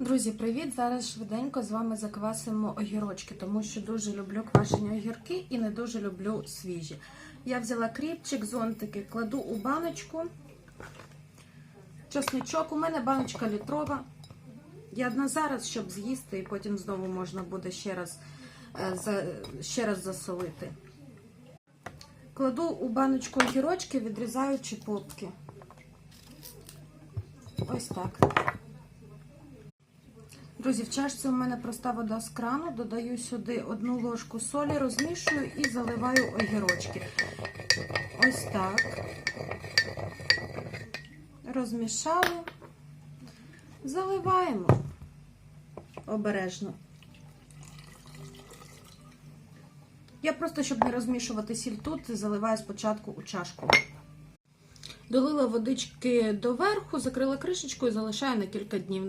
Друзі, привіт! Зараз швиденько з вами заквасимо огірочки, тому що дуже люблю квашені огірки і не дуже люблю свіжі. Я взяла кріпчик, зонтики, кладу у баночку. Чесничок, у мене баночка літрова. Я на зараз, щоб з'їсти, і потім знову можна буде ще раз, е, ще раз засолити. Кладу у баночку огірочки, відрізаючи попки. Ось так. Друзі, в чашці у мене проста вода з крану. Додаю сюди одну ложку солі, розмішую і заливаю огірочки. Ось так. Розмішали. Заливаємо обережно. Я просто, щоб не розмішувати сіль тут, заливаю спочатку у чашку. Долила водички доверху, закрила кришечку і залишаю на кілька днів.